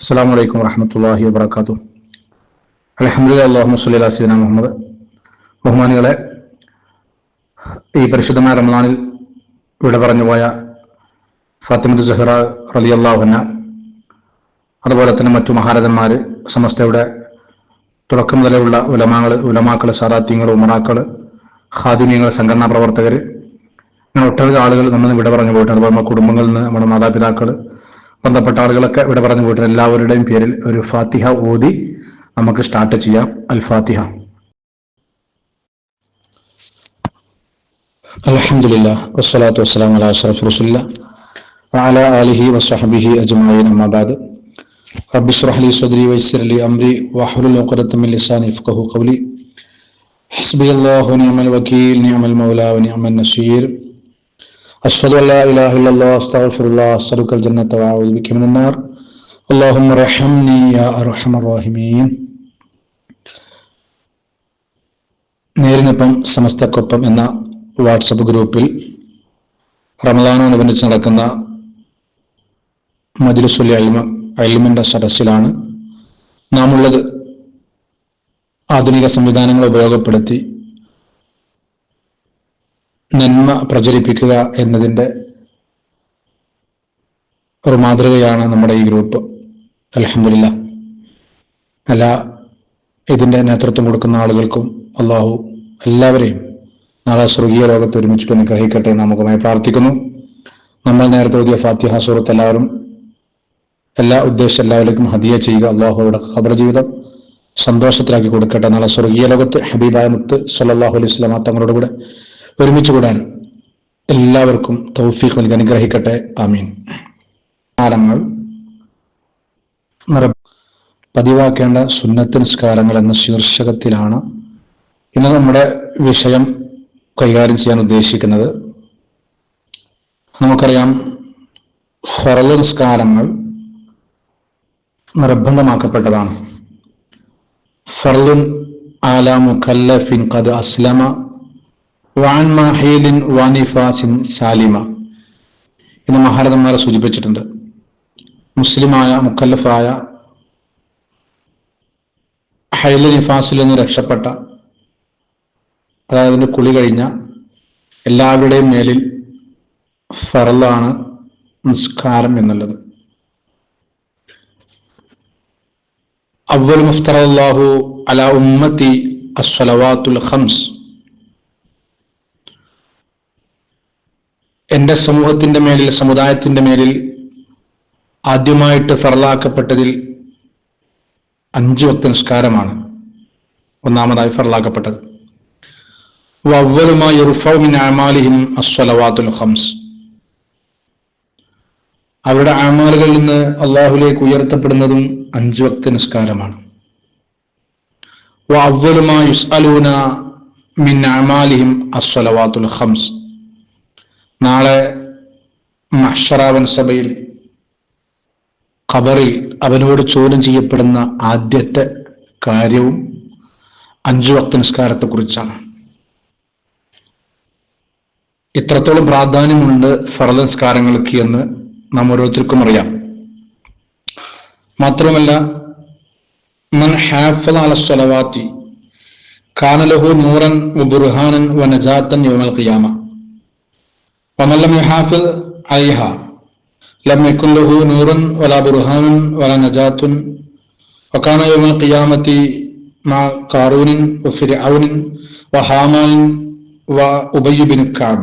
അസ്സാം വലൈക്കും വറഹമത്തല്ലാഹി വാബർക്കാത്തു അലഹമുല്ല അള്ളാഹു മുസ്ലി അസീന മുഹമ്മദ്. ബഹുമാനികളെ ഈ പരിശുദ്ധമായ റംലാനിൽ ഇവിടെ പറഞ്ഞു പോയ ഫാത്തിമദ് സഹ്റ റലി അള്ളാഹുന അതുപോലെ തന്നെ മറ്റു മഹാരഥന്മാർ സമസ്തയുടെ തുടക്കം മുതലുള്ള ഉലമാങ്ങൾ ഉലമാക്കൾ സാദാത്യങ്ങൾ ഉമറാക്കൾ ഖാദിമ്യങ്ങൾ സംഘടനാ പ്രവർത്തകർ അങ്ങനെ ഒട്ടേറെ ആളുകൾ നമ്മൾ ഇവിടെ പറഞ്ഞു പോയിട്ടുണ്ട്. നമ്മുടെ കുടുംബങ്ങളിൽ നിന്ന് നമ്മുടെ മാതാപിതാക്കൾ ബന്ധപ്പെട്ട ആളുകളൊക്കെ ഇവിടെ പറഞ്ഞു പോയിട്ടുണ്ട് എല്ലാവരുടെയും പേരിൽ ഒരു ഫാത്തിഹ ഓതി നമുക്ക് സ്റ്റാർട്ട് ചെയ്യാം അൽ ഫാത്തിഹ അലഹമുല്ല വസ്സലാത്തു വസ്സലാം അല അഷ്റഫ് റസുല്ല وعلى آله وصحبه أجمعين أما بعد رب اشرح لي صدري ويسر لي أمري واحلل عقدة من لساني يفقهوا قولي حسبي الله ونعم الوكيل نعم المولى ونعم النصير أشهد أن لا إله إلا الله أستغفر الله أسألك الجنة وأعوذ بك من النار اللهم ارحمني يا أرحم الراحمين നേരിനൊപ്പം സമസ്തക്കൊപ്പം എന്ന വാട്സപ്പ് ഗ്രൂപ്പിൽ റമദാനോടനുബന്ധിച്ച് നടക്കുന്ന മജിലിസുൽ അൽമ അൽമിന്റെ സദസ്സിലാണ് നാം ഉള്ളത് ആധുനിക സംവിധാനങ്ങൾ ഉപയോഗപ്പെടുത്തി നന്മ പ്രചരിപ്പിക്കുക എന്നതിന്റെ ഒരു മാതൃകയാണ് നമ്മുടെ ഈ ഗ്രൂപ്പ് അലഹമില്ല അല്ല ഇതിന്റെ നേതൃത്വം കൊടുക്കുന്ന ആളുകൾക്കും അള്ളാഹു എല്ലാവരെയും നാളെ സ്വർഗീയ ലോകത്ത് ഒരുമിച്ച് അനുഗ്രഹിക്കട്ടെ എന്ന് നമുക്കുമായി പ്രാർത്ഥിക്കുന്നു. നമ്മൾ നേരത്തെ ഓതിയ ഫാത്തിഹ സൂറത്ത് എല്ലാവരും എല്ലാ ഉദ്ദേശം എല്ലാവരിലേക്കും ഹദിയ ചെയ്യുക അള്ളാഹുയുടെ ഖബർ ജീവിതം സന്തോഷത്തിലാക്കി കൊടുക്കട്ടെ. നാളെ സ്വർഗീയ ലോകത്ത് ഹബീബായ മുത്ത് സല്ലാഹു അലൈഹി സ്വലാമ തങ്ങളുടെ കൂടെ ഒരുമിച്ച് കൂടാൻ എല്ലാവർക്കും തൗഫീഖ് നൽകി അനുഗ്രഹിക്കട്ടെ. ആമീൻ. കാലങ്ങൾ പതിവാക്കേണ്ട സുന്നത്ത് നിസ്കാരങ്ങൾ എന്ന ശീർഷകത്തിലാണ് ഇന്ന് നമ്മുടെ വിഷയം കൈകാര്യം ചെയ്യാൻ ഉദ്ദേശിക്കുന്നത്. നമുക്കറിയാം ഫറദ് നിസ്കാരങ്ങൾ നിർബന്ധമാക്കപ്പെട്ടതാണ്. ഫറദ് ആല മുഖല്ലഫിൻ ഖദ് അസ്ലമ സാലിമ എന്ന് മഹാരഥന്മാരെ സൂചിപ്പിച്ചിട്ടുണ്ട്. മുസ്ലിമായ മുക്കല്ലഫായ ഹൈല നിഫാസിൽ നിന്ന് രക്ഷപ്പെട്ട അതായത് കുളി കഴിഞ്ഞ എല്ലാവരുടെയും മേലിൽ ഫറലാണ് നിസ്കാരം എന്നുള്ളത്. അവൽ മുഫ്തറല്ലാഹു അല ഉമ്മത്തി അസ്വലവാത്തുൽ ഖംസ്. എന്റെ സമൂഹത്തിന്റെ മേലിൽ സമുദായത്തിന്റെ മേലിൽ ആദ്യമായിട്ട് ഫറലാക്കപ്പെട്ടതിൽ അഞ്ച് വക്ത നിസ്കാരമാണ്. ഒന്നാമതായി ഫറലാക്കപ്പെട്ടത് വവ്വലുമായി റുഫമിൻ അമാലിഹിം അസ്വലവാത്തുൽ ഹംസ് അവരുടെ അമാലുകളിൽ നിന്ന് അള്ളാഹുലേക്ക് ഉയർത്തപ്പെടുന്നതും അഞ്ച് വക്ത നിസ്കാരമാണ്. വവ്വലുമായി മിൻ അമാലിഹിം ഹംസ് നാളെ മഷറാവൻ സഭയിൽ ഖബറിൽ അവനോട് ചോദ്യം ചെയ്യപ്പെടുന്ന ആദ്യത്തെ കാര്യവും അഞ്ചു വക്ത നിസ്കാരത്തെക്കുറിച്ചാണ്. ഇത്രത്തോളം പ്രാധാന്യമുണ്ട് ഫറദ നിസ്കാരങ്ങൾക്ക് എന്ന് നാം ഓരോരുത്തർക്കും അറിയാം. മാത്രമല്ല മൻ കാനലഹു നൂറൻ ബുർഹാനൻ വ യൗമൽ ഖിയാമ. ومن لم يحافظ عليها لم يكن له نور ولا برهان ولا نجاة وكان يوم القيامة مع قارون وفرعون وهامان وأبي بن كعب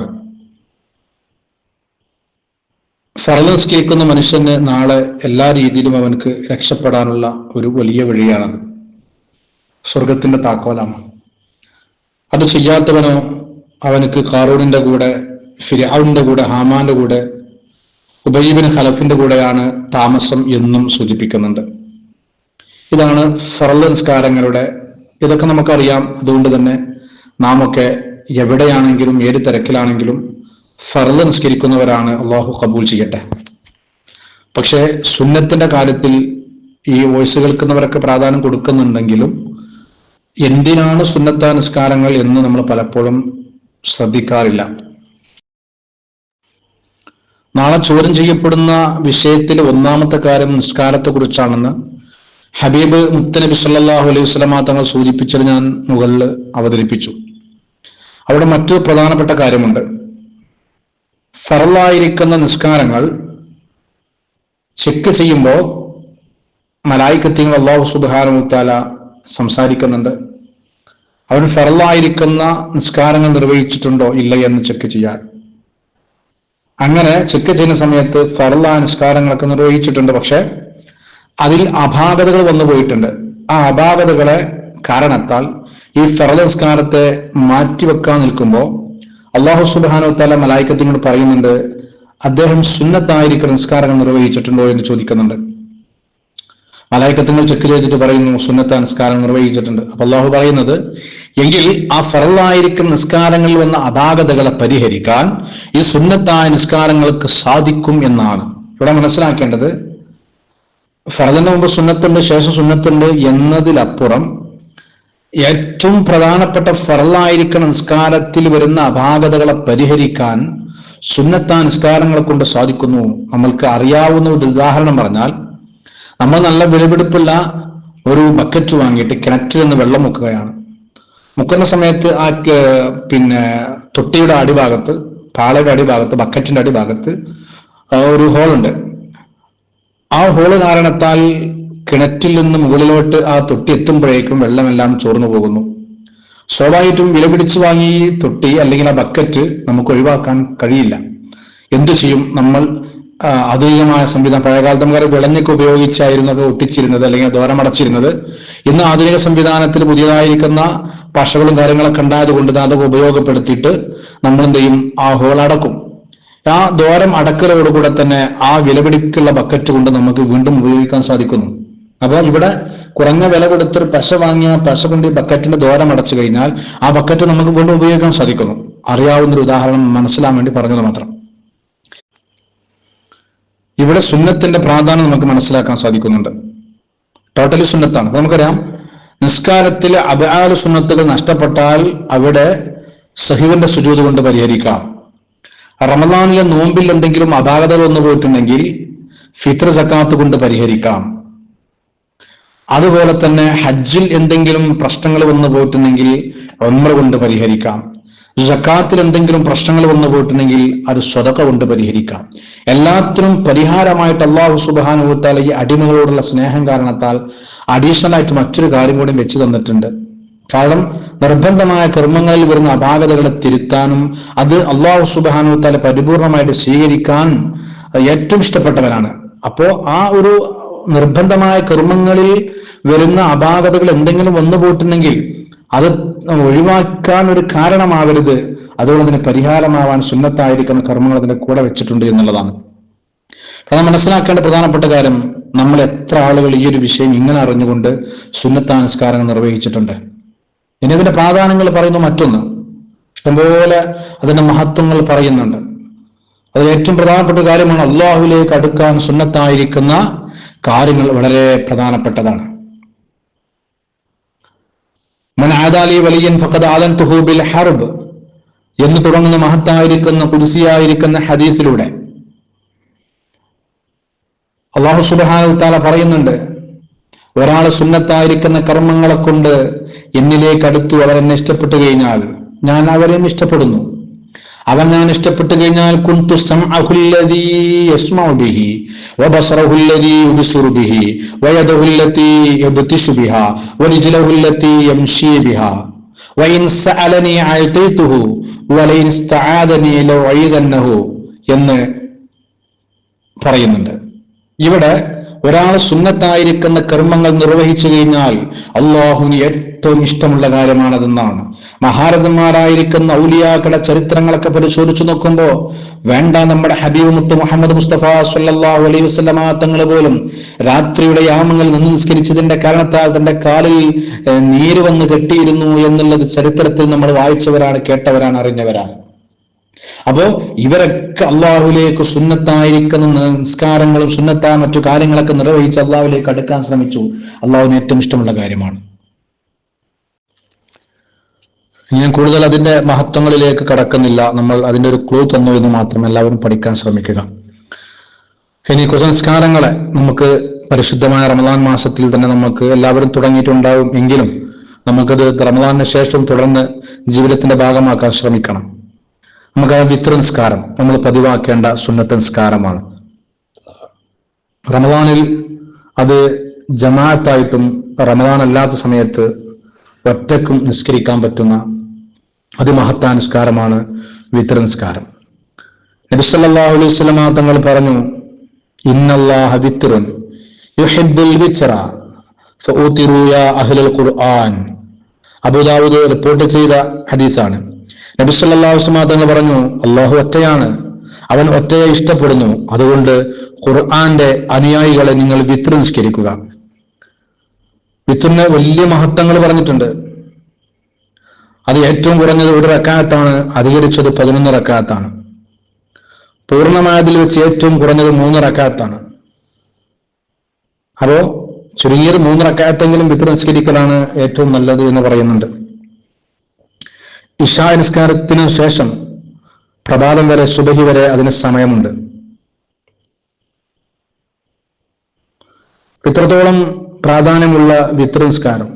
ഫറലൻസ് കേൾക്കുന്ന മനുഷ്യന് നാളെ എല്ലാ രീതിയിലും അവനക്ക് രക്ഷപ്പെടാനുള്ള ഒരു വലിയ വഴിയാണത് സ്വർഗത്തിന്റെ താക്കോലാണ് അത് ചെയ്യാത്തവനോ അവനക്ക് കാറൂണിന്റെ കൂടെ ഫിരാവിന്റെ കൂടെ ഹാമാന്റെ കൂടെ ഉബൈബിൻ ഖലഫിന്റെ കൂടെയാണ് താമസം എന്നും സൂചിപ്പിക്കുന്നുണ്ട്. ഇതാണ് ഫറൽ ഇതൊക്കെ നമുക്കറിയാം. അതുകൊണ്ട് തന്നെ നാം ഒക്കെ എവിടെയാണെങ്കിലും ഏത് തിരക്കിലാണെങ്കിലും ഫറൽ നിസ്കരിക്കുന്നവരാണ് അള്ളാഹു കബൂൽ ചെയ്യട്ടെ. പക്ഷേ സുന്നത്തിന്റെ കാര്യത്തിൽ ഈ വോയിസ് കേൾക്കുന്നവരൊക്കെ പ്രാധാന്യം കൊടുക്കുന്നുണ്ടെങ്കിലും എന്തിനാണ് സുന്നത്ത നിസ്കാരങ്ങൾ എന്ന് നമ്മൾ പലപ്പോഴും ശ്രദ്ധിക്കാറില്ല. നാളെ ചോദ്യം ചെയ്യപ്പെടുന്ന വിഷയത്തിൽ ഒന്നാമത്തെ കാര്യം നിസ്കാരത്തെ കുറിച്ചാണെന്ന് ഹബീബ് മുത്തനബി സല്ലാഹു അലൈഹി സ്വലമ തങ്ങൾ സൂചിപ്പിച്ചത് ഞാൻ മുകളിൽ അവതരിപ്പിച്ചു. അവിടെ മറ്റൊരു പ്രധാനപ്പെട്ട കാര്യമുണ്ട്. ഫറലായിരിക്കുന്ന നിസ്കാരങ്ങൾ ചെക്ക് ചെയ്യുമ്പോൾ മലായിക്കത്തിങ്ങൾ അള്ളാഹു സുബാനുത്താല സംസാരിക്കുന്നുണ്ട്. അവൻ ഫറലായിരിക്കുന്ന നിസ്കാരങ്ങൾ നിർവഹിച്ചിട്ടുണ്ടോ ഇല്ല എന്ന് ചെക്ക് ചെയ്യാൻ. അങ്ങനെ ചെക്ക് ചെയ്യുന്ന സമയത്ത് ഫറുള്ള അനുഷ്കാരങ്ങളൊക്കെ നിർവഹിച്ചിട്ടുണ്ട്. പക്ഷെ അതിൽ അപാകതകൾ വന്നു പോയിട്ടുണ്ട്. ആ അപാകതകളെ കാരണത്താൽ ഈ ഫറല നിസ്കാരത്തെ മാറ്റിവെക്കാൻ നിൽക്കുമ്പോൾ അള്ളാഹു സുബാനോ തല മലായിക്കത്തിനോട് പറയുന്നുണ്ട് അദ്ദേഹം സുന്നത്തായിരിക്കും നിസ്കാരങ്ങൾ നിർവഹിച്ചിട്ടുണ്ടോ എന്ന് ചോദിക്കുന്നുണ്ട്. മലായിക്കത്തുങ്ങൾ ചെക്ക് ചെയ്തിട്ട് പറയുന്നു സുന്നത്ത നിസ്കാരം നിർവഹിച്ചിട്ടുണ്ട്. അപ്പൊ അള്ളാഹു പറയുന്നത് എങ്കിൽ ആ ഫറവായിരിക്കും നിസ്കാരങ്ങളിൽ വന്ന അപാകതകളെ പരിഹരിക്കാൻ ഈ സുന്നത്തായ നിസ്കാരങ്ങൾക്ക് സാധിക്കും എന്നാണ്. ഇവിടെ മനസ്സിലാക്കേണ്ടത് ഫറലിന് മുമ്പ് സുന്നത്തുണ്ട് ശേഷം സുന്നത്തുണ്ട് എന്നതിലപ്പുറം ഏറ്റവും പ്രധാനപ്പെട്ട ഫറലായിരിക്കുന്ന നിസ്കാരത്തിൽ വരുന്ന അപാകതകളെ പരിഹരിക്കാൻ സുന്നത്താ നിസ്കാരങ്ങളെ കൊണ്ട് സാധിക്കുന്നു. നമ്മൾക്ക് അറിയാവുന്ന ഒരു ഉദാഹരണം പറഞ്ഞാൽ നമ്മൾ നല്ല വിലപിടിപ്പുള്ള ഒരു ബക്കറ്റ് വാങ്ങിയിട്ട് കിണറ്റിൽ നിന്ന് വെള്ളം മുക്കുകയാണ്. മുക്കുന്ന സമയത്ത് ആ പിന്നെ തൊട്ടിയുടെ അടിഭാഗത്ത് പാളയുടെ അടിഭാഗത്ത് ബക്കറ്റിന്റെ അടിഭാഗത്ത് ഒരു ഹോളുണ്ട് ആ ഹോൾ കാരണത്താൽ കിണറ്റിൽ നിന്ന് മുകളിലോട്ട് ആ തൊട്ടി എത്തുമ്പോഴേക്കും വെള്ളമെല്ലാം ചോർന്നു പോകുന്നു. സ്വാഭാവികമായിട്ടും വില പിടിച്ചു വാങ്ങി തൊട്ടി അല്ലെങ്കിൽ ആ ബക്കറ്റ് നമുക്ക് ഒഴിവാക്കാൻ കഴിയില്ല. എന്തു ചെയ്യും? നമ്മൾ ആധുനികമായ സംവിധാനം. പഴയകാലത്ത് നമുക്ക് വിളഞ്ഞൊക്കെ ഉപയോഗിച്ചായിരുന്നു അത് ഒട്ടിച്ചിരുന്നത് അല്ലെങ്കിൽ ദോരമടച്ചിരുന്നത് ഇന്ന് ആധുനിക സംവിധാനത്തിൽ പുതിയതായിരിക്കുന്ന പശകളും കാര്യങ്ങളൊക്കെ ഉണ്ടായതുകൊണ്ട് അതൊക്കെ ഉപയോഗപ്പെടുത്തിയിട്ട് നമ്മൾ എന്ത് ചെയ്യും ആ ഹോൾ അടക്കും. ആ ദോരം അടക്കലോടുകൂടെ തന്നെ ആ വിലപിടിക്കുള്ള ബക്കറ്റ് കൊണ്ട് നമുക്ക് വീണ്ടും ഉപയോഗിക്കാൻ സാധിക്കുന്നു. അപ്പോൾ ഇവിടെ കുറഞ്ഞ വില കൊടുത്തൊരു പശ വാങ്ങിയ പശ കൊണ്ട് ഈ ബക്കറ്റിന്റെ ദോരം അടച്ചു കഴിഞ്ഞാൽ ആ ബക്കറ്റ് നമുക്ക് വീണ്ടും ഉപയോഗിക്കാൻ സാധിക്കുന്നു. അറിയാവുന്ന ഒരു ഉദാഹരണം മനസ്സിലാൻ വേണ്ടി പറഞ്ഞത് മാത്രം. ഇവിടെ സുന്നത്തിന്റെ പ്രാധാന്യം നമുക്ക് മനസ്സിലാക്കാൻ സാധിക്കുന്നുണ്ട്. ടോട്ടലി സുന്നത്താണ്. അപ്പൊ നമുക്കറിയാം നിസ്കാരത്തിലെ അബാല സുന്നത്തുകൾ നഷ്ടപ്പെട്ടാൽ അവിടെ സഹിവന്റെ സുജൂത് കൊണ്ട് പരിഹരിക്കാം. റമദാനിലെ നോമ്പിൽ എന്തെങ്കിലും അപാകതകൾ വന്നു പോയിട്ടുണ്ടെങ്കിൽ ഫിത്ര സക്കാത്ത് കൊണ്ട് പരിഹരിക്കാം. അതുപോലെ തന്നെ ഹജ്ജിൽ എന്തെങ്കിലും പ്രശ്നങ്ങൾ വന്നു പോയിട്ടുണ്ടെങ്കിൽ ഒമ്ര കൊണ്ട് പരിഹരിക്കാം. ജക്കാത്തിൽ എന്തെങ്കിലും പ്രശ്നങ്ങൾ വന്നു പോയിട്ടുണ്ടെങ്കിൽ അത് സ്വതക്ക കൊണ്ട് പരിഹരിക്കാം. എല്ലാത്തിനും പരിഹാരമായിട്ട് അള്ളാഹു സുബാനുഭവത്താൽ ഈ അടിമകളോടുള്ള സ്നേഹം കാരണത്താൽ അഡീഷണൽ ആയിട്ട് മറ്റൊരു കാര്യം കൂടി വെച്ചു തന്നിട്ടുണ്ട്. കാരണം നിർബന്ധമായ കർമ്മങ്ങളിൽ വരുന്ന അപാകതകളെ തിരുത്താനും അത് അള്ളാഹു സുബാനുഭവത്താൽ പരിപൂർണമായിട്ട് സ്വീകരിക്കാൻ ഏറ്റവും ഇഷ്ടപ്പെട്ടവനാണ്. അപ്പോ ആ ഒരു നിർബന്ധമായ കർമ്മങ്ങളിൽ വരുന്ന അപാകതകൾ എന്തെങ്കിലും വന്നു പോയിട്ടുണ്ടെങ്കിൽ അത് ഒഴിവാക്കാൻ ഒരു കാരണമാവരുത്. അതുകൊണ്ട് അതിന് പരിഹാരമാവാൻ സുന്നത്തായിരിക്കുന്ന കർമ്മങ്ങൾ അതിന്റെ കൂടെ വെച്ചിട്ടുണ്ട് എന്നുള്ളതാണ്. കാരണം മനസ്സിലാക്കേണ്ട പ്രധാനപ്പെട്ട കാര്യം നമ്മൾ എത്ര ആളുകൾ ഈ ഒരു വിഷയം ഇങ്ങനെ അറിഞ്ഞുകൊണ്ട് സുന്നത്താനുസ്കാരങ്ങൾ നിർവഹിച്ചിട്ടുണ്ട്. ഇനി അതിന്റെ പ്രാധാന്യങ്ങൾ പറയുന്നു മറ്റൊന്ന്. ഇഷ്ടംപോലെ അതിന്റെ മഹത്വങ്ങൾ പറയുന്നുണ്ട്. അതിൽ ഏറ്റവും പ്രധാനപ്പെട്ട കാര്യമാണ് അള്ളാഹുലേക്ക് അടുക്കാൻ സുന്നത്തായിരിക്കുന്ന കാര്യങ്ങൾ വളരെ പ്രധാനപ്പെട്ടതാണ്. വലിയൻ ബിൽ ഹർബ് എന്ന് തുടങ്ങുന്ന മഹത്തായിരിക്കുന്ന കുരിസിയായിരിക്കുന്ന ഹദീസിലൂടെ. അള്ളാഹു സുബാനുത്താല താല പറയുന്നുണ്ട് ഒരാൾ സുന്നത്തായിരിക്കുന്ന കർമ്മങ്ങളെ കൊണ്ട് എന്നിലേക്ക് അടുത്തു അവരെന്നെ ഇഷ്ടപ്പെട്ടു കഴിഞ്ഞാൽ ഞാൻ അവരെയും ഇഷ്ടപ്പെടുന്നു. അവൻ ഞാൻ ഇഷ്ടപ്പെട്ടു കഴിഞ്ഞാൽ കുന്തു എന്ന് പറയുന്നുണ്ട്. ഇവിടെ ഒരാൾ സുന്നത്തായിരിക്കുന്ന കർമ്മങ്ങൾ നിർവഹിച്ചു കഴിഞ്ഞാൽ അള്ളാഹുവിന് ഏറ്റവും ഇഷ്ടമുള്ള കാര്യമാണതെന്നാണ്. മഹാരഥന്മാരായിരിക്കുന്ന ഔലിയാക്കളുടെ ചരിത്രങ്ങളൊക്കെ പരിശോധിച്ചു നോക്കുമ്പോൾ വേണ്ട നമ്മുടെ ഹബീബ് മുത്ത് മുഹമ്മദ് മുസ്തഫ സല്ലാഹു അലൈഹി വസ്ലമാങ്ങൾ പോലും രാത്രിയുടെ യാമങ്ങൾ നിന്ന് നിസ്കരിച്ചതിന്റെ കാരണത്താൽ തന്റെ കാലിൽ നീര് വന്ന് കെട്ടിയിരുന്നു എന്നുള്ളത് ചരിത്രത്തിൽ നമ്മൾ വായിച്ചവരാണ് കേട്ടവരാണ് അറിഞ്ഞവരാണ്. അപ്പോ ഇവരൊക്കെ അള്ളാഹുലേക്ക് സുന്നത്തായിരിക്കുന്ന നിസ്കാരങ്ങളും സുന്നത്തായ മറ്റു കാര്യങ്ങളൊക്കെ നിർവഹിച്ച് അള്ളാഹുലേക്ക് അടുക്കാൻ ശ്രമിച്ചു. അള്ളാഹുവിന് ഏറ്റവും ഇഷ്ടമുള്ള കാര്യമാണ്. ഞാൻ കൂടുതൽ അതിന്റെ മഹത്വങ്ങളിലേക്ക് കടക്കുന്നില്ല. നമ്മൾ അതിന്റെ ഒരു ക്ലൂ തന്നു എന്ന് മാത്രം എല്ലാവരും പഠിക്കാൻ ശ്രമിക്കുക. ഇനി കുസംസ്കാരങ്ങളെ നമുക്ക് പരിശുദ്ധമായ റമദാൻ മാസത്തിൽ തന്നെ നമുക്ക് എല്ലാവരും തുടങ്ങിയിട്ടുണ്ടാവും എങ്കിലും നമുക്കത് റമദാനിന് ശേഷം തുടർന്ന് ജീവിതത്തിന്റെ ഭാഗമാക്കാൻ ശ്രമിക്കണം. നമുക്കത് വിത്ര നിസ്കാരം നമ്മൾ പതിവാക്കേണ്ട സുന്നത്ത് നിസ്കാരമാണ് റമദാനിൽ അത് ജമാഅത്തായിട്ടും റമദാൻ അല്ലാത്ത സമയത്ത് ഒറ്റക്കും നിസ്കരിക്കാൻ പറ്റുന്ന അതിമഹത്താ നിസ്കാരമാണ് വിത്ര നിസ്കാരം നബിസല്ലാഹു അലൈഹി സ്വലമ തങ്ങൾ പറഞ്ഞു ഇന്നല്ലാഹ യുഹിബ്ബുൽ യാ അഹ്ലൽ ഖുർആൻ. അബൂദാവൂദ് റിപ്പോർട്ട് ചെയ്ത ഹദീസാണ്. നബി സല്ലല്ലാഹു അലൈഹി വസല്ലം തങ്ങൾ പറഞ്ഞു അള്ളാഹു ഒറ്റയാണ്. അവൻ ഒറ്റയെ ഇഷ്ടപ്പെടുന്നു. അതുകൊണ്ട് ഖുർആന്റെ അനുയായികളെ നിങ്ങൾ വിത്ര നിസ്കരിക്കുക. വിത്രിന് വലിയ മഹത്വങ്ങൾ പറഞ്ഞിട്ടുണ്ട്. അത് ഏറ്റവും കുറഞ്ഞത് ഒരു റക്കായത്താണ് അധികരിച്ചത് പതിനൊന്ന് റക്കായത്താണ് പൂർണമായതിൽ വെച്ച് ഏറ്റവും കുറഞ്ഞത് മൂന്ന് റക്കായത്താണ് അപ്പോ ചുരുങ്ങിയത് മൂന്ന് റക്കായത്തെങ്കിലും വിത്ത് നിസ്കരിക്കലാണ് ഏറ്റവും നല്ലത് എന്ന് പറയുന്നുണ്ട്. ഇഷാ നിസ്കാരത്തിനു ശേഷം പ്രഭാതം വരെ സുബഹി വരെ അതിന് സമയമുണ്ട്. ഇത്രത്തോളം പ്രാധാന്യമുള്ള വിത്ര നിസ്കാരം.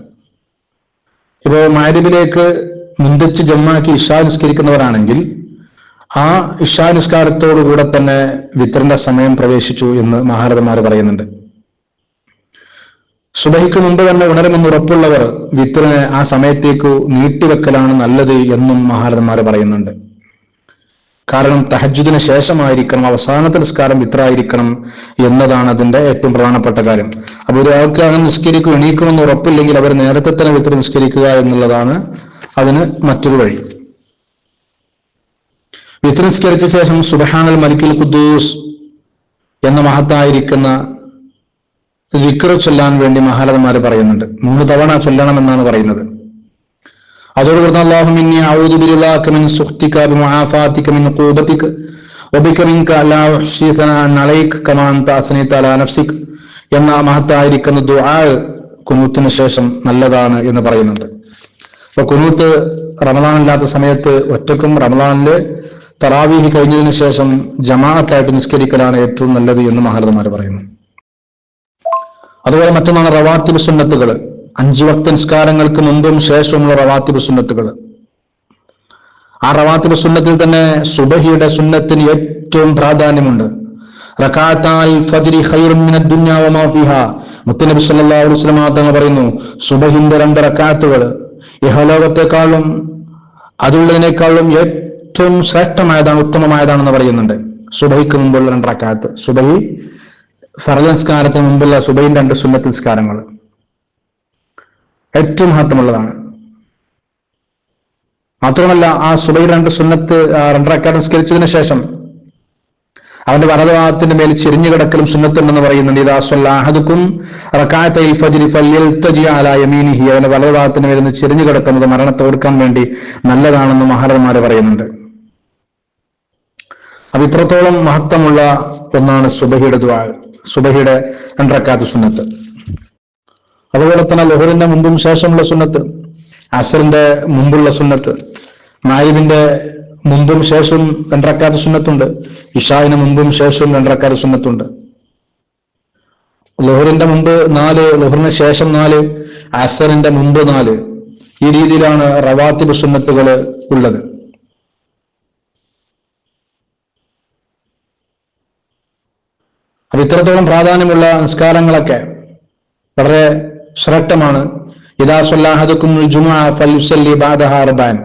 ഇപ്പോ മാരിബിലേക്ക് മുന്തിച്ച് ജമ്മാക്കി ഇഷാ നിസ്കരിക്കുന്നവരാണെങ്കിൽ ആ ഇഷാ നിസ്കാരത്തോടുകൂടെ തന്നെ വിത്രന്റെ സമയം പ്രവേശിച്ചു എന്ന് മഹാരഥന്മാർ പറയുന്നുണ്ട്. സുബഹിക്ക് മുമ്പ് തന്നെ ഉണരുമെന്ന് ഉറപ്പുള്ളവർ വിത്തറിനെ ആ സമയത്തേക്ക് നീട്ടിവെക്കലാണ് നല്ലത് എന്നും മഹാരഥന്മാർ പറയുന്നുണ്ട്. കാരണം തഹജുദിന് ശേഷമായിരിക്കണം അവസാനത്തെ നിസ്കാരം വിത്രായിരിക്കണം എന്നതാണ് അതിന്റെ ഏറ്റവും പ്രധാനപ്പെട്ട കാര്യം. അപ്പൊ ഒരാൾക്ക് അങ്ങനെ നിസ്കരിക്കും എണീക്കുമെന്ന് ഉറപ്പില്ലെങ്കിൽ അവർ നേരത്തെ തന്നെ വിത്ര നിസ്കരിക്കുക എന്നുള്ളതാണ് അതിന് മറ്റൊരു വഴി. വിത്ര നിസ്കരിച്ച ശേഷം സുബഹാനൽ മലിക്കൽ ഖുദ്ദൂസ് എന്ന മഹത്തായിരിക്കുന്ന വിക്ര ചൊല്ലാൻ വേണ്ടി മഹാരഥന്മാർ പറയുന്നുണ്ട്. മൂന്ന് തവണ ചൊല്ലണമെന്നാണ് പറയുന്നത്. അതോടുകൂടി അള്ളാഹു മിന്നി ഔദു ബില്ലാക മിൻ സുഖ്തിക ബിമുആഫാതിക മിൻ ഖൂബതിക വബിക മിൻക ലാ ഉഹ്സി സനാഅൻ അലൈക കമാ അൻത അസ്നൈത അലാ നഫ്സിക എന്ന മഹത്തായിരിക്കുന്ന ദുആ കുനൂത്തിന് ശേഷം നല്ലതാണ് എന്ന് പറയുന്നുണ്ട്. അപ്പൊ കുനൂത്ത് റമദാൻ ഇല്ലാത്ത സമയത്ത് ഒറ്റക്കും റമദാനിൽ തറാവീഹ് കഴിഞ്ഞതിന് ശേഷം ജമാഅത്തായിട്ട് നിസ്കരിക്കലാണ് ഏറ്റവും നല്ലത് എന്ന് മഹാരഥന്മാർ പറയുന്നു. അതുപോലെ മറ്റൊന്നാണ് റവാത്തിബ് സുന്നത്തുകൾ. അഞ്ചു വക്ത നിസ്കാരങ്ങൾക്ക് മുമ്പും ശേഷമുള്ള റവാത്തിബ് സുന്നത്തുകൾ. ആ റവാത്തിബ് സുന്നത്തിൽ തന്നെ സുബഹിയുടെ സുന്നത്തിന് ഏറ്റവും പ്രാധാന്യമുണ്ട്. മുത്തനബി പറയുന്നു സുബഹിന്റെ രണ്ട് റക്കാത്തുകൾ. ഇഹലോകത്തെക്കാളും അതുള്ളതിനേക്കാളും ഏറ്റവും ശ്രേഷ്ഠമായതാണ് ഉത്തമമായതാണെന്ന് പറയുന്നുണ്ട്. സുബഹിക്ക് മുമ്പുള്ള രണ്ട് റക്കാത്ത്. സുബഹി ഫറദ് നിസ്കാരത്തിന് മുമ്പുള്ള സുബൈൻ രണ്ട് സുന്നത്ത് നിസ്കാരങ്ങൾ ഏറ്റവും മഹത്വമുള്ളതാണ്. മാത്രമല്ല ആ സുബൈ രണ്ട് സുന്നത്ത് രണ്ടരക്കാട് നിസ്കരിച്ചതിന് ശേഷം അവന്റെ വലതുഭാഗത്തിന്റെ മേൽ ചെരിഞ്ഞു കിടക്കലും സുന്നത്തുണ്ടെന്ന് പറയുന്നുണ്ട്. ഇതാ സ്വല്ലാഹദുക്കും റക്കായത്തയിൽ ഫജ്രി ഫല്യൽതജി അലാ യമീനിഹി. അവന്റെ വലതുഭാഗത്തിന് മേൽ നിന്ന് ചെരിഞ്ഞു കിടക്കുന്നത് മരണത്തെ ഓർക്കാൻ വേണ്ടി നല്ലതാണെന്ന് മഹാരന്മാര് പറയുന്നുണ്ട്. അപ്പൊ ഇത്രത്തോളം മഹത്വമുള്ള ഒന്നാണ് സുബഹിയുടെ ദ്വാ. സുബഹിയുടെ രണ്ടരക്കാത്ത് സുന്നത്ത്. അതുപോലെ തന്നെ ലഹുറിന്റെ മുമ്പും ശേഷമുള്ള സുന്നത്ത് അസറിന്റെ മുമ്പുള്ള സുന്നത്ത് നായിബിന്റെ മുമ്പും ശേഷവും രണ്ടരക്കാത്ത സുന്നത്തുണ്ട് ഇഷാവിന് മുമ്പും ശേഷവും രണ്ടരക്കാത്ത സുന്നത്തുണ്ട്. ലഹുറിന്റെ മുമ്പ് നാല് ലഹുറിന് ശേഷം നാല് അസറിന്റെ മുമ്പ് നാല്. ഈ രീതിയിലാണ് റവാത്തിബ് സുന്നത്തുകൾ ഉള്ളത്. അപ്പൊ ഇത്രത്തോളം പ്രാധാന്യമുള്ള നിസ്കാരങ്ങളൊക്കെ വളരെ ശ്രേഷ്ഠമാണ്. ഇതാ സൊല്ലാഹദക്കും ജുമാ ഫൽസല്ലി ബാദഹ അർബാൻ.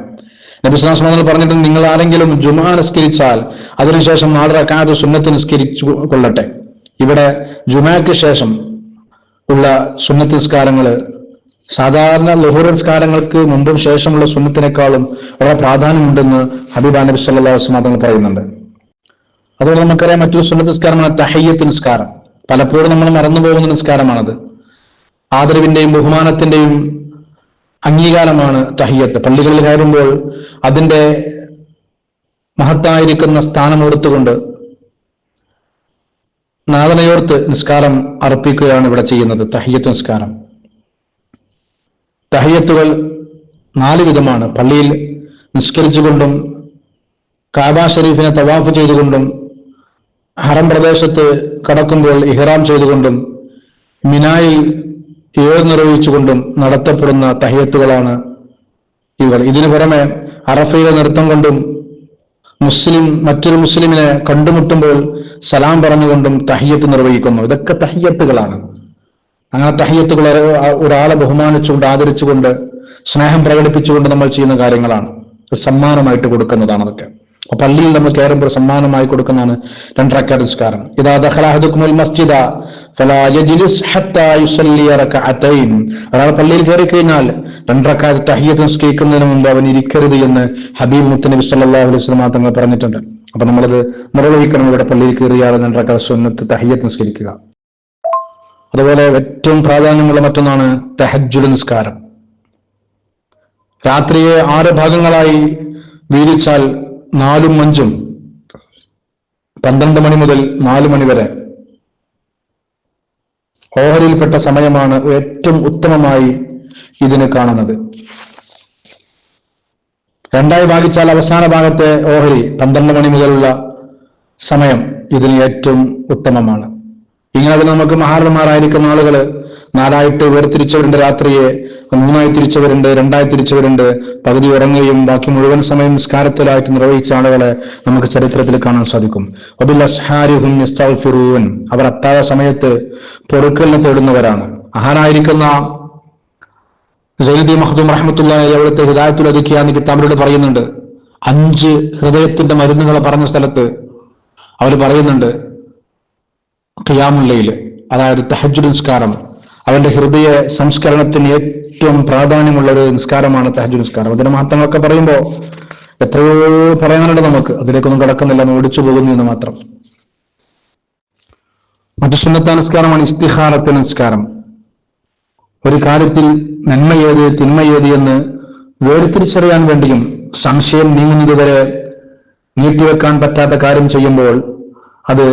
നബി സ്വലാസ്മങ്ങൾ പറഞ്ഞിട്ട് നിങ്ങൾ ആരെങ്കിലും ജുമാ നിസ്കരിച്ചാൽ അതിനുശേഷം നാല് സുന്നത്ത് നിസ്കരിച്ചു കൊള്ളട്ടെ. ഇവിടെ ജുമാക്ക് ശേഷം ഉള്ള സുന്നത്ത് നിസ്കാരങ്ങൾ സാധാരണ ലഹുർ നിസ്കാരങ്ങൾക്ക് മുമ്പും ശേഷമുള്ള സുന്നത്തിനേക്കാളും വളരെ പ്രാധാന്യമുണ്ടെന്ന് ഹബീബ നബി സല്ലാ വസ്ലാം പറയുന്നുണ്ട്. അതുപോലെ നമുക്കറിയാം മറ്റൊരു സുന്നത്ത് നിസ്കാരമാണ് തഹയ്യത്ത് നിസ്കാരം. പലപ്പോഴും നമ്മൾ മറന്നു പോകുന്ന നിസ്കാരമാണത്. ആദരവിന്റെയും ബഹുമാനത്തിന്റെയും അംഗീകാരമാണ് തഹയ്യത്ത്. പള്ളികളിൽ കയറുമ്പോൾ അതിന്റെ മഹത്തായിരിക്കുന്ന സ്ഥാനം കൊടുത്തുകൊണ്ട് നാദനയോർത്ത് നിസ്കാരം അർപ്പിക്കുകയാണ് ഇവിടെ ചെയ്യുന്നത് തഹയ്യത്ത് നിസ്കാരം. തഹയ്യത്തുകൾ നാല് വിധമാണ്. പള്ളിയിൽ നിസ്കരിച്ചുകൊണ്ടും കാബ ഷെരീഫിനെ തവാഫ് ചെയ്തുകൊണ്ടും ഹറം പ്രദേശത്ത് കടക്കുമ്പോൾ ഇഹ്റാം ചെയ്തുകൊണ്ടും മിനായിൽ ഏത് നിർവഹിച്ചുകൊണ്ടും നടത്തപ്പെടുന്ന തഹയത്തുകളാണ് ഇവർ. ഇതിനു പുറമെ അറഫയിലെ നൃത്തം കൊണ്ടും മുസ്ലിം മറ്റൊരു മുസ്ലിമിനെ കണ്ടുമുട്ടുമ്പോൾ സലാം പറഞ്ഞുകൊണ്ടും തഹിയത്ത് നിർവഹിക്കുന്നു. ഇതൊക്കെ തഹിയത്തുകളാണ്. അങ്ങനെ തഹിയത്തുകൾ ഒരാളെ ബഹുമാനിച്ചുകൊണ്ട് ആദരിച്ചുകൊണ്ട് സ്നേഹം പ്രകടിപ്പിച്ചുകൊണ്ട് നമ്മൾ ചെയ്യുന്ന കാര്യങ്ങളാണ്. സമ്മാനമായിട്ട് കൊടുക്കുന്നതാണ് അതൊക്കെ. പള്ളിയിൽ നമ്മൾ കയറുമ്പോൾ സമ്മാനമായി കൊടുക്കുന്നതാണ് രണ്ടരക്കാർ നിസ്കാരം. ഇതാ ദഖലഹദുക്കുമുൽ മസ്ജിദ ഒരാൾ പള്ളിയിൽ കയറി കഴിഞ്ഞാൽ രണ്ടരക്കാർ തഹിയത്ത് നിസ്കരിക്കുന്നതിന് മുമ്പ് അവൻ ഇരിക്കരുത് എന്ന് ഹബീബ് മുത്തനബി സല്ലല്ലാഹു അലൈഹി വസല്ലം തങ്ങൾ പറഞ്ഞിട്ടുണ്ട്. അപ്പൊ നമ്മളത് നിർവഹിക്കണം ഇവിടെ പള്ളിയിൽ കയറിയാൽ രണ്ടരക്കാർ സ്വന്നത്ത് തഹിയത്ത് നിസ്കരിക്കുക. അതുപോലെ ഏറ്റവും പ്രാധാന്യമുള്ള മറ്റൊന്നാണ് തെഹജുൽ നിസ്കാരം. രാത്രിയെ ആറ് ഭാഗങ്ങളായി വീതിച്ചാൽ നാലും അഞ്ചും പന്ത്രണ്ട് മണി മുതൽ നാല് മണി വരെ. ഓഹരിയിൽപ്പെട്ട സമയമാണ് ഏറ്റവും ഉത്തമമായി ഇതിന് കാണുന്നത്. രണ്ടായി ഭാഗിച്ചാൽ അവസാന ഭാഗത്തെ ഓഹരി പന്ത്രണ്ട് മണി മുതലുള്ള സമയം ഇതിന് ഏറ്റവും ഉത്തമമാണ്. ഇങ്ങനെ നമുക്ക് മഹാരഥന്മാരായിരിക്കുന്ന ആളുകൾ നാലായിട്ട് വേർതിരിച്ചവരുണ്ട് രാത്രിയെ മൂന്നായി തിരിച്ചവരുണ്ട് രണ്ടായി തിരിച്ചവരുണ്ട്. പകുതി ഉറങ്ങുകയും ബാക്കി മുഴുവൻ സമയം നിസ്കാരത്തിലായിട്ട് നിർവഹിച്ച ആളുകളെ നമുക്ക് ചരിത്രത്തിൽ കാണാൻ സാധിക്കും. യസ്തഗ്ഫിറൂൻ. അവർ അത്താഴ സമയത്ത് പൊറുക്കലിനെ തേടുന്നവരാണ്. അഹാനായിരിക്കുന്ന സൈനുദ്ദീൻ മഹദൂം റഹ്മത്തുള്ളാഹി അവിടുത്തെ ഹിദായത്തുൽ അദിക്കിയ എന്ന് പറയുന്നുണ്ട്. അഞ്ച് ഹൃദയത്തിന്റെ മരുന്നുകൾ പറഞ്ഞ സ്ഥലത്ത് അവർ പറയുന്നുണ്ട് ഖിയാമുല്ലയിൽ അതായത് തഹജ് നിസ്കാരം. അവന്റെ ഹൃദയ സംസ്കരണത്തിന് ഏറ്റവും പ്രാധാന്യമുള്ള ഒരു നിസ്കാരമാണ് തഹജു നിസ്കാരം. അതിന്റെ മഹത്വങ്ങളൊക്കെ പറയുമ്പോൾ എത്രയോ പറയാനുണ്ട് നമുക്ക്. അതിലേക്കൊന്നും കിടക്കുന്നില്ല എന്ന് ഓടിച്ചു പോകുന്നു എന്ന് മാത്രം. മറ്റു സുന്നത്ത നിസ്കാരമാണ് ഇസ്തിഹാരത്തെ നിസ്കാരം. ഒരു കാര്യത്തിൽ നന്മ ഏത് തിന്മ ഏത് എന്ന് വേർതിരിച്ചറിയാൻ വേണ്ടിയും സംശയം നീങ്ങുന്നതുവരെ നീട്ടിവെക്കാൻ പറ്റാത്ത കാര്യം ചെയ്യുമ്പോൾ അത്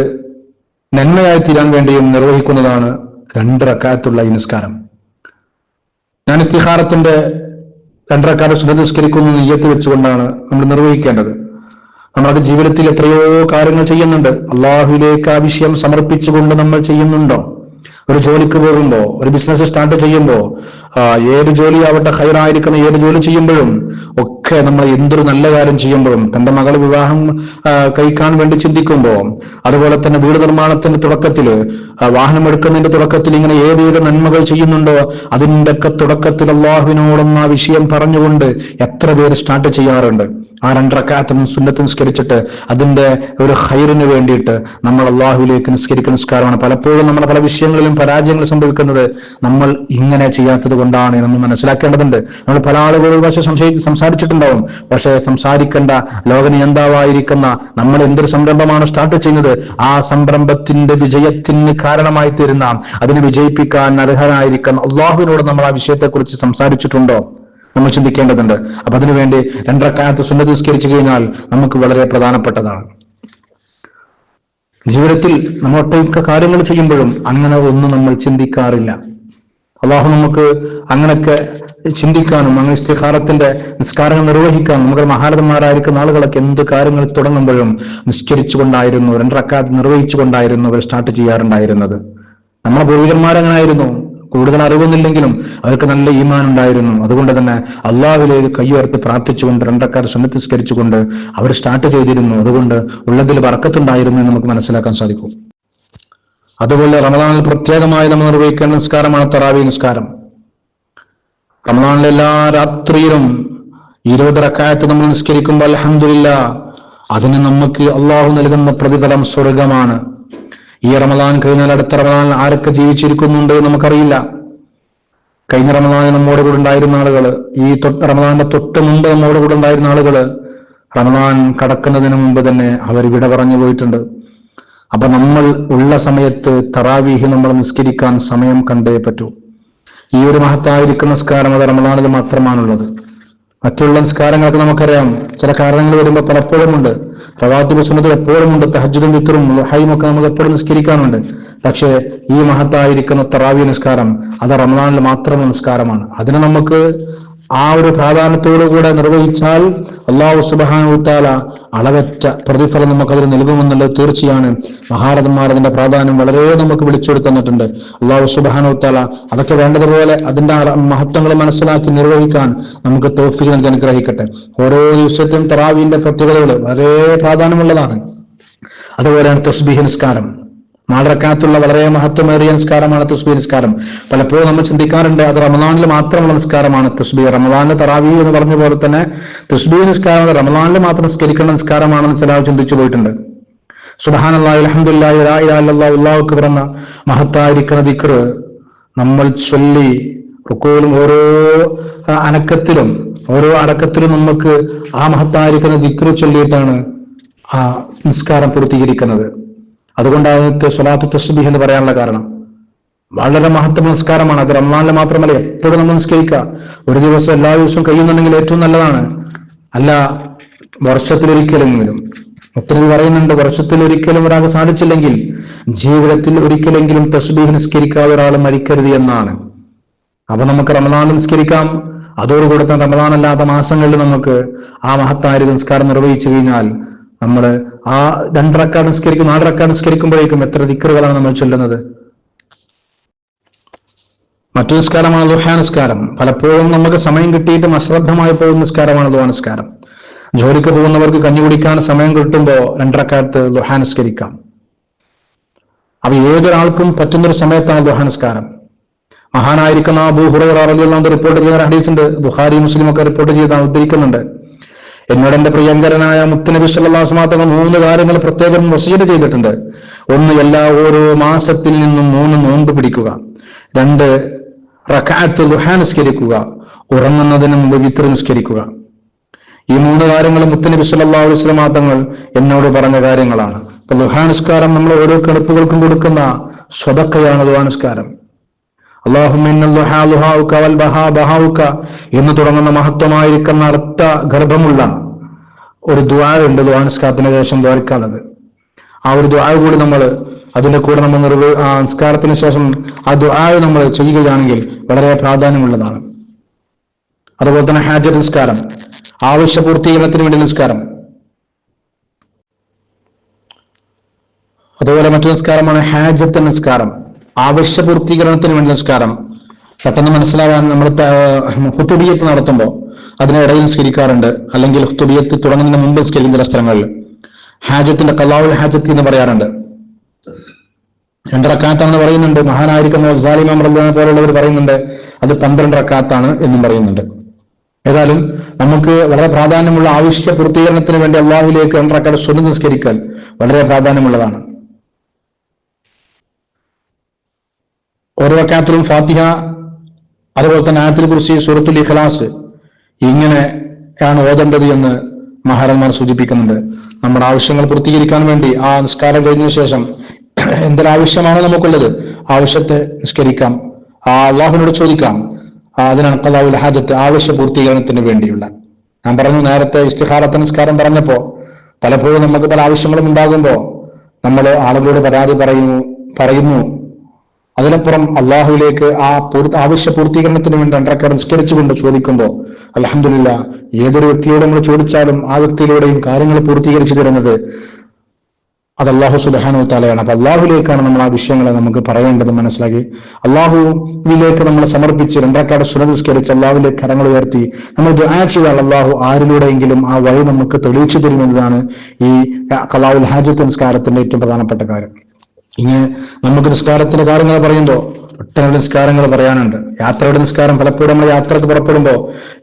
നന്മയായി തീരാൻ വേണ്ടിയും നിർവഹിക്കുന്നതാണ് രണ്ടരക്കാലത്തുള്ള ഈ നിസ്കാരം. ഞാൻ ഇസ്തിഹാരത്തിന്റെ രണ്ടരക്കാലം സുനിസ്കരിക്കുന്ന നെയ്യത്ത് വെച്ചുകൊണ്ടാണ് നമ്മൾ നിർവഹിക്കേണ്ടത്. നമ്മുടെ ജീവിതത്തിൽ എത്രയോ കാര്യങ്ങൾ ചെയ്യുന്നുണ്ട്. അള്ളാഹുലേക്ക് ആ വിഷയം സമർപ്പിച്ചുകൊണ്ട് നമ്മൾ ചെയ്യുന്നുണ്ടോ? ഒരു ജോലിക്ക് പോകുമ്പോ ഒരു ബിസിനസ് സ്റ്റാർട്ട് ചെയ്യുമ്പോ ഏത് ജോലി ആവട്ടെ ഹൈറായിരിക്കുന്ന ഏത് ജോലി ചെയ്യുമ്പോഴും ഒക്കെ നമ്മൾ എന്തൊരു നല്ല കാര്യം ചെയ്യുമ്പോഴും തന്റെ മകൾ വിവാഹം കഴിക്കാൻ വേണ്ടി ചിന്തിക്കുമ്പോ അതുപോലെ തന്നെ വീട് നിർമ്മാണത്തിന്റെ തുടക്കത്തിൽ വാഹനം എടുക്കുന്നതിന്റെ തുടക്കത്തിൽ ഇങ്ങനെ ഏതേത് നന്മകൾ ചെയ്യുന്നുണ്ടോ അതിന്റെ ഒക്കെ തുടക്കത്തിൽ അള്ളാഹുവിനോടൊന്ന് ആ വിഷയം പറഞ്ഞുകൊണ്ട് എത്ര പേര് സ്റ്റാർട്ട് ചെയ്യാറുണ്ട്. ആ രണ്ടരക്കാത്തും സുന്നത്ത് നിസ്കരിച്ചിട്ട് അതിന്റെ ഒരു ഹൈറിന് വേണ്ടിയിട്ട് നമ്മൾ അള്ളാഹുലേക്ക് നിസ്കരിക്കുന്ന നിസ്കാരമാണ്. പലപ്പോഴും നമ്മുടെ പല വിഷയങ്ങളിലും പരാജയങ്ങൾ സംഭവിക്കുന്നത് നമ്മൾ ഇങ്ങനെ ചെയ്യാത്തത് കൊണ്ടാണ് നമ്മൾ മനസ്സിലാക്കേണ്ടതുണ്ട്. നമ്മൾ പല ആളുകളും പക്ഷെ സംശയി സംസാരിച്ചിട്ടുണ്ടാവും. പക്ഷെ സംസാരിക്കേണ്ട ലോകനിയന്താവായിരിക്കുന്ന നമ്മൾ എന്തൊരു സംരംഭമാണ് സ്റ്റാർട്ട് ചെയ്യുന്നത്? ആ സംരംഭത്തിന്റെ വിജയത്തിന് കാരണമായി തീരുന്ന അതിനെ വിജയിപ്പിക്കാൻ അർഹനായിരിക്കുന്ന അള്ളാഹുവിനോട് നമ്മൾ ആ വിഷയത്തെക്കുറിച്ച് സംസാരിച്ചിട്ടുണ്ടോ? നമ്മൾ ചിന്തിക്കേണ്ടതുണ്ട്. അപ്പൊ അതിനുവേണ്ടി രണ്ടരക്കാലത്ത് സുന്നത്ത് നിസ്കരിച്ചു കഴിഞ്ഞാൽ നമുക്ക് വളരെ പ്രധാനപ്പെട്ടതാണ്. ജീവിതത്തിൽ നമ്മൾ ഒട്ടൊക്കെ കാര്യങ്ങൾ ചെയ്യുമ്പോഴും അങ്ങനെ ഒന്നും നമ്മൾ ചിന്തിക്കാറില്ല. അള്ളാഹു നമുക്ക് അങ്ങനെയൊക്കെ ചിന്തിക്കാനും അങ്ങനെ ഇസ്തിഹാരത്തിന്റെ നിസ്കാരങ്ങൾ നിർവഹിക്കാനും നമുക്ക് മഹാരഥന്മാരായിരിക്കുന്ന ആളുകളൊക്കെ എന്ത് കാര്യങ്ങൾ തുടങ്ങുമ്പോഴും നിസ്കരിച്ചുകൊണ്ടായിരുന്നു രണ്ടരക്കാലത്ത് നിർവഹിച്ചുകൊണ്ടായിരുന്നു അവർ സ്റ്റാർട്ട് ചെയ്യാറുണ്ടായിരുന്നത്. നമ്മുടെ പൂർവികന്മാരങ്ങനായിരുന്നു. കൂടുതൽ അറിവൊന്നുമില്ലെങ്കിലും അവർക്ക് നല്ല ഈമാൻ ഉണ്ടായിരുന്നു അതുകൊണ്ട് തന്നെ അള്ളാഹുലേക്ക് കയ്യുയർത്തി പ്രാർത്ഥിച്ചുകൊണ്ട് രണ്ടക്കാർ സുന്നത്തിസ്കരിച്ചുകൊണ്ട് അവർ സ്റ്റാർട്ട് ചെയ്തിരുന്നു. അതുകൊണ്ട് ഉള്ളതിൽ വർക്കത്തുണ്ടായിരുന്നു എന്ന് നമുക്ക് മനസ്സിലാക്കാൻ സാധിക്കും. അതുപോലെ റമദാനിൽ പ്രത്യേകമായി നമ്മൾ നിർവഹിക്കേണ്ട നിസ്കാരമാണ് തറാവി നിസ്കാരം. റമദാനിലെ എല്ലാ രാത്രിയിലും ഇരുപത് റക്കായത്ത് നമ്മൾ നിസ്കരിക്കുമ്പോൾ അലഹമില്ല അതിന് നമുക്ക് അള്ളാഹു നൽകുന്ന പ്രതിഫലം സ്വർഗമാണ് ഈ റമദാൻ കഴിഞ്ഞാൽ അടുത്ത റമദാൻ ആരൊക്കെ ജീവിച്ചിരിക്കുന്നുണ്ട് നമുക്കറിയില്ല. കഴിഞ്ഞ റമദാനിൽ നമ്മോട് കൂടെ ഉണ്ടായിരുന്ന ആളുകൾ ഈ റമദാന്റെ തൊട്ട് മുമ്പ് നമ്മോട് കൂടെ ഉണ്ടായിരുന്ന ആളുകൾ റമദാൻ കടക്കുന്നതിന് മുമ്പ് തന്നെ അവർ വിട പറഞ്ഞു പോയിട്ടുണ്ട്. അപ്പൊ നമ്മൾ ഉള്ള സമയത്ത് തറാവീഹ് നമ്മൾ നിസ്കരിക്കാൻ സമയം കണ്ടേ പറ്റൂ. ഈ ഒരു മഹത്തായിരിക്കുന്ന നിസ്കാരം അത് റമദാനിൽ മാത്രമാണുള്ളത്. മറ്റുള്ള നിസ്കാരങ്ങളൊക്കെ നമുക്കറിയാം. ചില കാരണങ്ങൾ വരുമ്പോൾ പലപ്പോഴും ഉണ്ട്. റവാത്തിബ് സുന്നത്തിൽ എപ്പോഴും ഉണ്ട്. തഹജുദും വിത്തറും ഹൈം ഒക്കെ നമുക്ക് എപ്പോഴും നിസ്കരിക്കാനുണ്ട് പക്ഷേ ഈ മഹത്തായിരിക്കുന്ന തറാവി നിസ്കാരം അത് റമദാനിൽ മാത്രമേ നിസ്കാരമാണ്. അതിന് നമുക്ക് ആ ഒരു പ്രാധാന്യത്തോടു കൂടെ നിർവഹിച്ചാൽ അള്ളാഹു സുബാനുത്താല അളവറ്റ പ്രതിഫലം നമുക്ക് അതിന് നൽകുമെന്നുള്ളത് തീർച്ചയാണ്. മഹാരഥന്മാർ അതിന്റെ പ്രാധാന്യം വളരെ നമുക്ക് വിളിച്ചെടുത്തു തന്നിട്ടുണ്ട്. അള്ളാഹു സുബാനുത്താല അതൊക്കെ വേണ്ടതുപോലെ അതിന്റെ മഹത്വങ്ങൾ മനസ്സിലാക്കി നിർവഹിക്കാൻ നമുക്ക് തോഫിക്ക് നൽകി അനുഗ്രഹിക്കട്ടെ. ഓരോ ദിവസത്തെയും തറാവിന്റെ പ്രത്യേകതകൾ വളരെ പ്രാധാന്യമുള്ളതാണ്. അതുപോലെയാണ് തസ്ബീഹ് നിസ്കാരം. നാലരക്കാത്തുള്ള വളരെ മഹത്വമേറിയ നിസ്കാരമാണ് തസ്ബീഹ് നിസ്കാരം. പലപ്പോഴും നമ്മൾ ചിന്തിക്കാറുണ്ട് അത് റമദാനിൽ മാത്രമുള്ള നിസ്കാരമാണ്. തസ്ബീഹ് റമദാനിലെ തറാവി എന്ന് പറഞ്ഞ പോലെ തന്നെ തസ്ബീഹ് നിസ്കാരം റമദാനിൽ മാത്രം നിസ്കരിക്കേണ്ട നിസ്കാരമാണെന്ന് ചില ചിന്തിച്ചു പോയിട്ടുണ്ട്. ഇലാഹ ഇല്ലല്ലാഹു അല്ലാഹു അക്ബർ എന്ന മഹത്തായിരിക്കുന്ന ദിക്ർ നമ്മൾ ചൊല്ലി റുക്കോയിലും ഓരോ അനക്കത്തിലും ഓരോ അടക്കത്തിലും നമുക്ക് ആ മഹത്തായിരിക്കുന്ന ദിക്ർ ചൊല്ലിയിട്ടാണ് ആ നിസ്കാരം പൂർത്തീകരിക്കുന്നത്. അതുകൊണ്ടാണ് സ്വലാത്തു തസ്ബീഹ് എന്ന് പറയാനുള്ള കാരണം. വളരെ മഹത്വ നമസ്കാരമാണ്. അത് റമദാനിൽ മാത്രമല്ല എപ്പോഴും നമ്മൾ നിസ്കരിക്കുക. ഒരു ദിവസം എല്ലാ ദിവസവും കഴിയുന്നുണ്ടെങ്കിൽ ഏറ്റവും നല്ലതാണ്. അല്ല വർഷത്തിലൊരിക്കലെങ്കിലും ഒത്തിരി പറയുന്നുണ്ട് വർഷത്തിൽ ഒരിക്കലും ഒരാൾക്ക് സാധിച്ചില്ലെങ്കിൽ ജീവിതത്തിൽ ഒരിക്കലെങ്കിലും തസ്ബീഹ് നിസ്കരിക്കാതെ ഒരാൾ മരിക്കരുത് എന്നാണ്. അപ്പൊ നമുക്ക് റമദാൻ നിസ്കരിക്കാം. അതോടുകൂടെ തന്നെ റമദാൻ അല്ലാത്ത മാസങ്ങളിൽ നമുക്ക് ആ മഹത്തായ നിസ്കാരം നിർവഹിച്ചു കഴിഞ്ഞാൽ നമ്മൾ ആ രണ്ട് രണ്ടറക്കാട് നിസ്കരിക്കും നാലറക്കാട് നിസ്കരിക്കുമ്പോഴേക്കും എത്ര ദിക്കറുകളാണ് നമ്മൾ ചൊല്ലുന്നത്? മറ്റു നിസ്കാരമാണ് ദുഹാ നിസ്കാരം. പലപ്പോഴും നമുക്ക് സമയം കിട്ടിയിട്ടും അശ്രദ്ധമായി പോകുന്ന നിസ്കാരമാണ് ദുഹാ നിസ്കാരം. ജോലിക്ക് പോകുന്നവർക്ക് കഞ്ഞി കുടിക്കാൻ സമയം കിട്ടുമ്പോൾ രണ്ടരക്കാലത്ത് ദുഹാ നിസ്കരിക്കാം. അപ്പൊ ഏതൊരാൾക്കും പറ്റുന്നൊരു സമയത്താണ് ദുഹാ നിസ്കാരം. മഹാനായിരിക്കുന്ന ഹുറൈറ റളിയല്ലാഹു അൻഹു റിപ്പോർട്ട് ചെയ്യുന്ന ഹദീസുണ്ട്. ബുഖാരി മുസ്ലിം ഒക്കെ റിപ്പോർട്ട് ചെയ്താൽ ഉദ്ധരിക്കുന്നുണ്ട്. എന്നോട് എന്റെ പ്രിയങ്കരനായ മുത്തനബി വസല്ലം തങ്ങൾ മൂന്ന് കാര്യങ്ങൾ പ്രത്യേകം വസീത് ചെയ്തിട്ടുണ്ട്. ഒന്ന് എല്ലാ ഓരോ മാസത്തിൽ നിന്നും മൂന്ന് നോമ്പ് പിടിക്കുക. രണ്ട് റക്കാത്ത് ദുഹാ നിസ്കരിക്കുക. ഉറങ്ങുന്നതിന് മുമ്പ് വിത്ര നിസ്കരിക്കുക. ഈ മൂന്ന് കാര്യങ്ങൾ മുത്തനബി സല്ലല്ലാഹു അലൈഹി വസല്ലം തങ്ങൾ എന്നോട് പറഞ്ഞ കാര്യങ്ങളാണ്. അപ്പൊ ദുഹാ നിസ്കാരം നമ്മൾ ഓരോ കിടപ്പുകൾക്കും കൊടുക്കുന്ന സ്വതക്കയാണ് ദുഹാ നിസ്കാരം. ബഹാഉക എന്ന് തുടങ്ങുന്ന മഹത്വമായിരിക്കുന്ന അർത്ഥ ഗർഭമുള്ള ഒരു ഉണ്ട് ദുആ ശേഷം ദ്വാരിക്കാനുള്ളത്. ആ ഒരു ദുആ കൂടി നമ്മൾ അതിന്റെ കൂടെ നമ്മൾ നിർവ സംസ്കാരത്തിന് ശേഷം ആ ദുആ നമ്മൾ ചെയ്യുകയാണെങ്കിൽ വളരെ പ്രാധാന്യമുള്ളതാണ്. അതുപോലെ തന്നെ ഹാജർ നിസ്കാരം ആവശ്യ പൂർത്തീകരണത്തിന് വേണ്ടി നിസ്കാരം. അതുപോലെ മറ്റു നിസ്കാരമാണ് ഹാജത്ത് നിസ്കാരം. ആവശ്യ പൂർത്തീകരണത്തിന് വേണ്ടി നിസ്കാരം. പെട്ടെന്ന് മനസ്സിലാവാൻ നമ്മൾ ഹുത്തുബിയത്ത് നടത്തുമ്പോൾ അതിനിടയിൽ നിസ്കരിക്കാറുണ്ട്. അല്ലെങ്കിൽ ഹുത്തുബിയത്ത് തുടങ്ങുന്നതിന് മുമ്പ് നിസ്കരിക്കുന്ന ചില സ്ഥലങ്ങളിൽ ഹാജത്തിന്റെ കലാവുൽ ഹാജത്ത് എന്ന് പറയാറുണ്ട്. രണ്ട് റക്കാത്താണെന്ന് പറയുന്നുണ്ട്. മഹാനായിരിക്കുന്ന സാലിമാം റദ്ദാനെ പോലുള്ളവർ പറയുന്നുണ്ട് അത് പന്ത്രണ്ട് റക്കാത്താണ് എന്നും പറയുന്നുണ്ട്. ഏതായാലും നമുക്ക് വളരെ പ്രാധാന്യമുള്ള ആവശ്യ പൂർത്തീകരണത്തിന് വേണ്ടി അള്ളാഹുലേക്ക് രണ്ട് റക്കാത്ത് സ്വന്തം നിസ്കരിക്കാൻ വളരെ പ്രാധാന്യമുള്ളതാണ്. ഓരോ അക്കാത്തിലും ഫാത്തിഹ അതുപോലെ തന്നെ ആയത്തിൽ കുറിച്ച് സൂറത്തുൽ ഇഖ്ലാസ് ഇങ്ങനെയാണ് ഓതേണ്ടത് എന്ന് മഹാരന്മാർ സൂചിപ്പിക്കുന്നുണ്ട്. നമ്മുടെ ആവശ്യങ്ങൾ പൂർത്തീകരിക്കാൻ വേണ്ടി ആ നിസ്കാരം കഴിഞ്ഞ ശേഷം എന്തൊരാവശ്യമാണ് നമുക്കുള്ളത് ആവശ്യത്തെ നിസ്കരിക്കാം. ആ അള്ളാഹുവിനോട് ചോദിക്കാം. അതിനാണ് കലാവുൽ ഹാജത്ത് ആവശ്യ പൂർത്തീകരണത്തിന് വേണ്ടിയുള്ള. ഞാൻ പറഞ്ഞു നേരത്തെ ഇഷ്ടഹാരത്തെ നിസ്കാരം പറഞ്ഞപ്പോ പലപ്പോഴും നമുക്ക് പല ആവശ്യങ്ങളും ഉണ്ടാകുമ്പോൾ നമ്മൾ ആളുകളോട് പരാതി പറയുന്നു പറയുന്നു. അതിനപ്പുറം അള്ളാഹുവിലേക്ക് ആ ആവശ്യ പൂർത്തീകരണത്തിന് വേണ്ടി രണ്ടരക്കാർ നിസ്കരിച്ചുകൊണ്ട് ചോദിക്കുമ്പോൾ അലഹമില്ല ഏതൊരു വ്യക്തിയോട് നമ്മൾ ചോദിച്ചാലും ആ വ്യക്തിയിലൂടെയും കാര്യങ്ങൾ പൂർത്തീകരിച്ചു തരുന്നത് അത് അള്ളാഹു സുബാനു താലയാണ് അപ്പൊ അള്ളാഹുലേക്കാണ് നമ്മൾ ആ വിഷയങ്ങളെ നമുക്ക് പറയേണ്ടത് മനസ്സിലാക്കി. അള്ളാഹുവിലേക്ക് നമ്മൾ സമർപ്പിച്ച് രണ്ടാക്കാട് സുരനിസ്കരിച്ച് അള്ളാഹുലേക്ക് കരങ്ങൾ ഉയർത്തി നമ്മൾ ദുആ ചെയ്താൽ അള്ളാഹു ആരിലൂടെയെങ്കിലും ആ വഴി നമുക്ക് തെളിയിച്ചു തരുമെന്നതാണ് ഈ കലാവുൽ ഹാജത്ത് നിസ്കാരത്തിന്റെ ഏറ്റവും പ്രധാനപ്പെട്ട കാര്യം. ഇനി നമുക്ക് നിസ്കാരത്തിന്റെ കാര്യങ്ങൾ പറയുമ്പോൾ ഒട്ടനവധി നിസ്കാരങ്ങൾ പറയാനുണ്ട്. യാത്രയുടെ നിസ്കാരം പലപ്പോഴും നമ്മൾ യാത്രയ്ക്ക് പുറപ്പെടുമ്പോൾ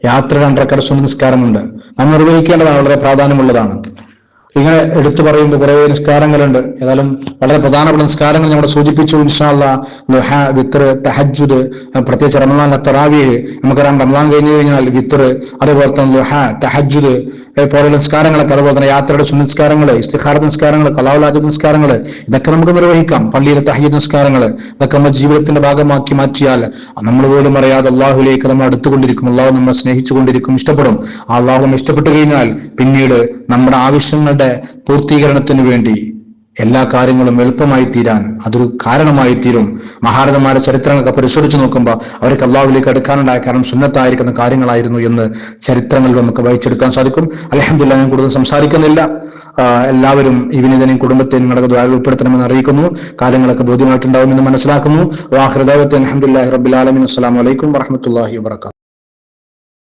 യാത്ര രണ്ടരക്കട സ്വന്തം നിസ്കാരമുണ്ട്. നമ്മൾ നിർവഹിക്കേണ്ടതാണ് വളരെ പ്രാധാന്യമുള്ളതാണ്. ഇങ്ങനെ എടുത്തു പറയുമ്പോൾ കുറേ നിസ്കാരങ്ങളുണ്ട്. ഏതായാലും വളരെ പ്രധാനപ്പെട്ട നിസ്കാരങ്ങൾ നമ്മൾ സൂചിപ്പിച്ചു. ഇൻഷാല്ല ലുഹ വിത്തർ തഹജുദ് പ്രത്യേകിച്ച് റമദാൻ തറാവിയെ നമുക്കറിയാം റമദാൻ കഴിഞ്ഞു കഴിഞ്ഞാൽ വിത്തർ അതുപോലെ തന്നെ ലുഹ തഹജുദ് പോലുള്ള നിസ്കാരങ്ങളൊക്കെ അതുപോലെ തന്നെ യാത്രയുടെ സുനിസ്കാരങ്ങൾ ഇസ്തിഹാര നിസ്കാരങ്ങൾ കലാവലാജ നിസ്കാരങ്ങൾ ഇതൊക്കെ നമുക്ക് നിർവഹിക്കാം. പള്ളിയിലെ തഹ്യ നിസ്കാരങ്ങൾ ഇതൊക്കെ നമ്മുടെ ജീവിതത്തിന്റെ ഭാഗമാക്കി മാറ്റിയാൽ നമ്മൾ പോലും അറിയാതെ അള്ളാഹുലേക്ക് നമ്മൾ അടുത്തുകൊണ്ടിരിക്കും. അള്ളാഹു നമ്മളെ സ്നേഹിച്ചുകൊണ്ടിരിക്കും ഇഷ്ടപ്പെടും. ആ അള്ളാഹു നമ്മൾ ഇഷ്ടപ്പെട്ടു കഴിഞ്ഞാൽ പിന്നീട് നമ്മുടെ ആവശ്യങ്ങളുടെ പൂർത്തീകരണത്തിന് വേണ്ടി എല്ലാ കാര്യങ്ങളും എളുപ്പമായി തീരാൻ അതൊരു കാരണമായി തീരും മഹാരഥന്മാരുടെ ചരിത്രങ്ങളൊക്കെ പരിശോധിച്ച് നോക്കുമ്പോൾ അവർക്ക് അള്ളാഹുലേക്ക് എടുക്കാനുണ്ടായ കാരണം സുന്നത്തായിരിക്കുന്ന കാര്യങ്ങളായിരുന്നു എന്ന് ചരിത്രങ്ങളിൽ നമുക്ക് വായിച്ചെടുക്കാൻ സാധിക്കും. അലഹമില്ല ഞാൻ കൂടുതൽ സംസാരിക്കുന്നില്ല. എല്ലാവരും ഈ വിനീതനെയും കുടുംബത്തെയും നിങ്ങളുടെ ദ്വാര ഉൾപ്പെടുത്തണമെന്ന് അറിയിക്കുന്നു. കാര്യങ്ങളൊക്കെ ബോധ്യമായിട്ടുണ്ടാവുമെന്ന് മനസ്സിലാക്കുന്നു. വാഹൃദാവത്തെ അലഹമുല്ലാ റബ്ബുലാലമിൻ അസ്സാം വലൈക്കും വറഹമത്തല്ലാഹി വാത്തു